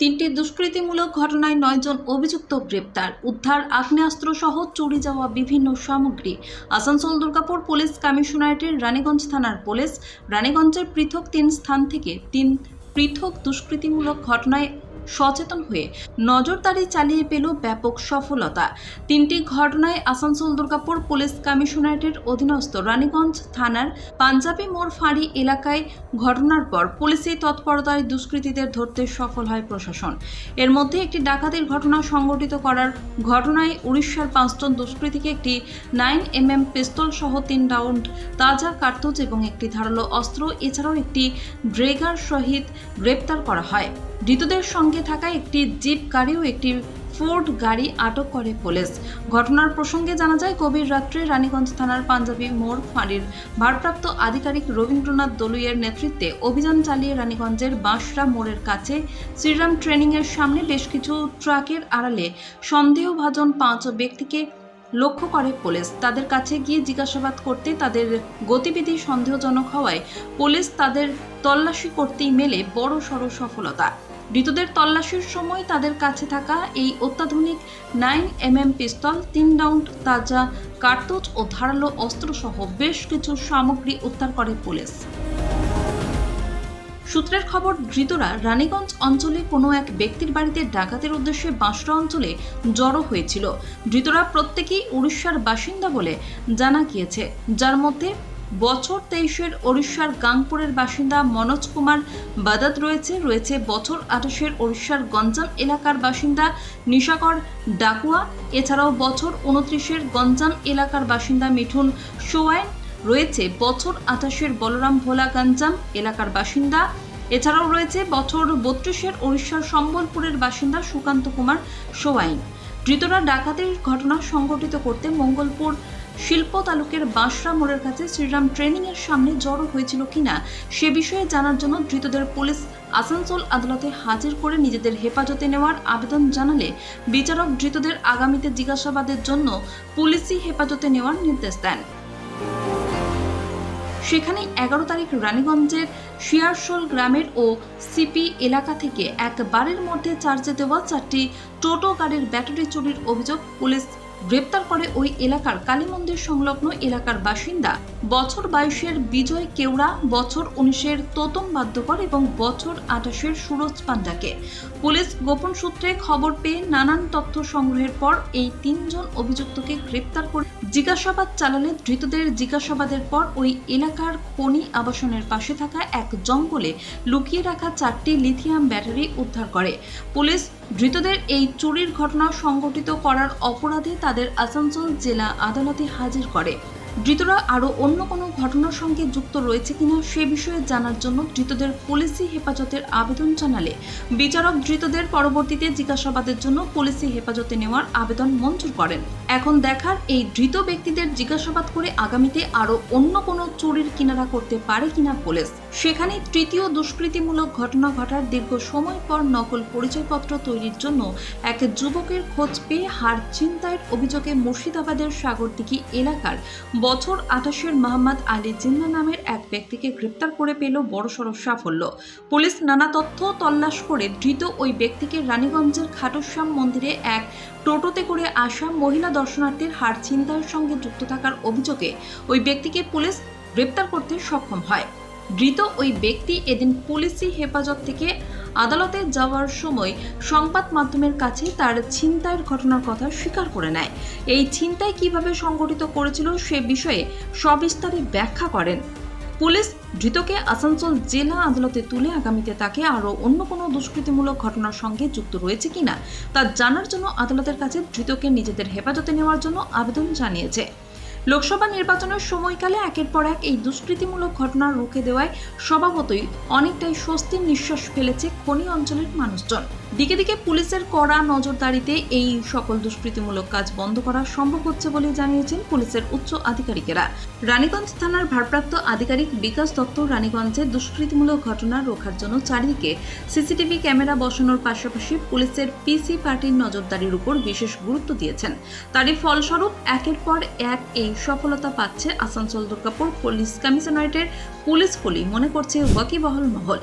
তিনটি দুষ্কৃতিমূলক ঘটনায় নয়জন অভিযুক্ত গ্রেপ্তার। উদ্ধার, আগ্নেয়াস্ত্র সহ চুরি যাওয়া বিভিন্ন সামগ্রী। আসানসোল দুর্গাপুর পুলিশ কমিশনারেটের রানীগঞ্জ থানার পুলিশ। রানীগঞ্জের পৃথক তিন স্থান থেকে তিন পৃথক দুষ্কৃতিমূলক ঘটনায় সচেতন হয়ে নজরদারি চালিয়ে পেল ব্যাপক সফলতা। তিনটি ঘটনায় আসানসোল দুর্গাপুর পুলিশ কমিশনারেটের অধীনস্থ রানীগঞ্জ থানার পাঞ্জাবি মোড় ফাঁড়ি এলাকায় ঘটনার পর পুলিশি তৎপরতায় দুষ্কৃতীদের ধরতে সফল হয় প্রশাসন। এর মধ্যে একটি ডাকাতির ঘটনা সংঘটিত করার ঘটনায় উড়িষ্যার পাঁচজন দুষ্কৃতীকে একটি নাইন এমএম পিস্তল সহ তিন রাউন্ড তাজা কার্তুজ এবং একটি ধারালো অস্ত্র, এছাড়াও একটি ড্রেগার সহিত গ্রেপ্তার করা হয়। ধৃতদের সঙ্গে থাকা একটি জিপ গাড়ি ও একটি ফোর্ড গাড়ি আটক করে পুলিশ। ঘটনার প্রসঙ্গে জানা যায়, গভীর রাত্রে রানীগঞ্জ থানার পাঞ্জাবি মোড় ফাঁড়ির ভারপ্রাপ্ত আধিকারিক রবীন্দ্রনাথ দলুইয়ের নেতৃত্বে অভিযান চালিয়ে রানীগঞ্জের বাঁশরা মোড়ের কাছে শ্রীরাম ট্রেনিংয়ের সামনে বেশ কিছু ট্রাকের আড়ালে সন্দেহভাজন পাঁচ ব্যক্তিকে লক্ষ্য করে পুলিশ। তাদের কাছে গিয়ে জিজ্ঞাসাবাদ করতে তাদের গতিবিধি সন্দেহজনক হওয়ায় পুলিশ তাদের তল্লাশি করতেই মেলে বড় সড় সফলতা। ধৃতদের তল্লাশির সময় তাদের কাছে থাকা এই অত্যাধুনিক নাইন এমএম পিস্তল, তিন রাউন্ড তাজা কার্তুজ ও ধারালো অস্ত্রসহ বেশ কিছু সামগ্রী উদ্ধার করে পুলিশ। সূত্রের খবর, ধৃতরা রানীগঞ্জ অঞ্চলে কোনো এক ব্যক্তির বাড়িতে ডাকাতের উদ্দেশ্যে বাঁশরা অঞ্চলে জড়ো হয়েছিল। ধৃতরা প্রত্যেকেই উড়িষ্যার বাসিন্দা বলে জানা গিয়েছে, যার মধ্যে বছর তেইশের ওড়িশার গাংপুরের বাসিন্দা মনোজ কুমার বাদাত রয়েছে। রয়েছে বছর আঠাশের ওড়িশার গঞ্জাম এলাকার বাসিন্দা নিশাকর ডাকুয়া। এছাড়াও বছর উনত্রিশের গঞ্জাম এলাকার বাসিন্দা মিঠুন সোয়াইন রয়েছে বছর আঠাশের বলরাম ভোলা গঞ্জাম এলাকার বাসিন্দা। এছাড়াও রয়েছে বছর বত্রিশের ওড়িশার সম্বলপুরের বাসিন্দা সুকান্ত কুমার সোয়াইন ধৃতরা ডাকাতির ঘটনা সংঘটিত করতে মঙ্গলপুর শিল্প তালুকের বাঁশরা মোড়ের কাছে শ্রীরাম ট্রেনিং এর সামনে জড়ো হয়েছিল কিনা সে বিষয়ে জানার জন্য ধৃতদের পুলিশ আসানসোল আদালতে হাজির করে নিজেদের হেফাজতে নেওয়ার আবেদন জানালে বিচারক ধৃতদের আগামীতে জিজ্ঞাসাবাদের জন্য পুলিশি হেফাজতে নেওয়ার নির্দেশ দেন। সেখানে এগারো তারিখ রানীগঞ্জের শিয়ারশোল গ্রামের ও সিপি এলাকা থেকে এক বাড়ির মধ্যে চার্জে দেওয়া চারটি টোটো গাড়ির ব্যাটারি চুরির অভিযোগ পুলিশ গ্রেপ্তার করে ওই এলাকার কালী মন্দির সংলগ্ন এলাকার বাসিন্দা বছর বাইশের বিজয় কেওড়া, বছর উনিশের তোতম বাদ্যকর এবং বছর আঠাশের সুরজ পান্ডাকে। পুলিশ গোপন সূত্রে খবর পেয়ে নানান তথ্য সংগ্রহের পর এই তিনজন অভিযুক্তকে গ্রেপ্তার করে জিজ্ঞাসাবাদ চালালে ধৃতদের জিজ্ঞাসাবাদের পর ওই এলাকার খনি আবাসনের পাশে থাকা এক জঙ্গলে লুকিয়ে রাখা চারটি লিথিয়াম ব্যাটারি উদ্ধার করে। পুলিশ ধৃতদের এই চুরির ঘটনা সংঘটিত করার অপরাধে তাদের আসানসোল জেলা আদালতে হাজির করে। ধৃতরা আরও অন্য কোনো ঘটনার সঙ্গে যুক্ত রয়েছে কিনা সে বিষয়ে জানার জন্য ধৃতদের পুলিশি হেফাজতের আবেদন জানালে বিচারক ধৃতদের পরবর্তীতে জিজ্ঞাসাবাদের জন্য পুলিশি হেফাজতে নেওয়ার আবেদন মঞ্জুর করেন। এখন দেখার এই ধৃত ব্যক্তিদের জিজ্ঞাসাবাদ করে আগামীতে আরও অন্য কোনো চুরির কিনারা করতে পারে কিনা পুলিশ। সেখানে তৃতীয় দুষ্কৃতিমূলক ঘটনা ঘটার দীর্ঘ সময় পর নকল পরিচয়পত্র তৈরির জন্য এক যুবকের খোঁজ পেয়ে হার ছিনতাইয়ের অভিযোগে মুর্শিদাবাদের সাগরদিঘি এলাকার বছর আঠাশের মোহাম্মদ আলী জিন্না নামের এক ব্যক্তিকে গ্রেপ্তার করে পেল বড়সড় সাফল্য। পুলিশ নানা তথ্য তল্লাশ করে ধৃত ওই ব্যক্তিকে রানীগঞ্জের খাটুশ্যাম মন্দিরে এক টোটোতে করে আসাম মহিলা দর্শনার্থীর হার ছিনতাইয়ের সঙ্গে যুক্ত থাকার অভিযোগে ওই ব্যক্তিকে পুলিশ গ্রেপ্তার করতে সক্ষম হয়। ধৃত ওই ব্যক্তি এদিন পুলিশি হেফাজত থেকে আদালতে যাওয়ার সময় সংবাদ মাধ্যমের কাছে তার ছিনতাইয়ের ঘটনার কথা স্বীকার করে নেয়। এই ছিনতাই কীভাবে সংগঠিত করেছিল সে বিষয়ে সবিস্তারে ব্যাখ্যা করেন। পুলিশ ধৃতকে আসানসোল জেলা আদালতে তুলে আগামীতে তাকে আরও অন্য কোনো দুষ্কৃতিমূলক ঘটনার সঙ্গে যুক্ত রয়েছে কিনা তা জানার জন্য আদালতের কাছে ধৃতকে নিজেদের হেফাজতে নেওয়ার জন্য আবেদন জানিয়েছে। লোকসভা নির্বাচনের সময়কালে একের পর এক এই দুষ্কৃতিমূলক ঘটনা রুখে দেওয়ায় স্বভাবতই অনেকটাই স্বস্তির নিঃশ্বাস ফেলেছে খনি অঞ্চলের মানুষজন। দিকে দিকে পুলিশের কড়া নজরদারিতে এই সকল দুষ্কৃতিমূলক কাজ বন্ধ করা সম্ভব হচ্ছে বলে জানিয়েছেন পুলিশের উচ্চ আধিকারিকেরা। রানীগঞ্জ থানার ভারপ্রাপ্ত আধিকারিক বিকাশ দত্ত রানীগঞ্জে দুষ্কৃতিমূলক ঘটনা রোখার জন্য চারিদিকে সিসিটিভি ক্যামেরা বসানোর পাশাপাশি পুলিশের পিসি পার্টির নজরদারির উপর বিশেষ গুরুত্ব দিয়েছেন। তারই ফলস্বরূপ একের পর এক এই সফলতা পাচ্ছে আসানসোল দুর্গাপুর পুলিশ কমিশনারেটের পুলিশ কলি, মনে করছে ওয়াকিবহল মহল।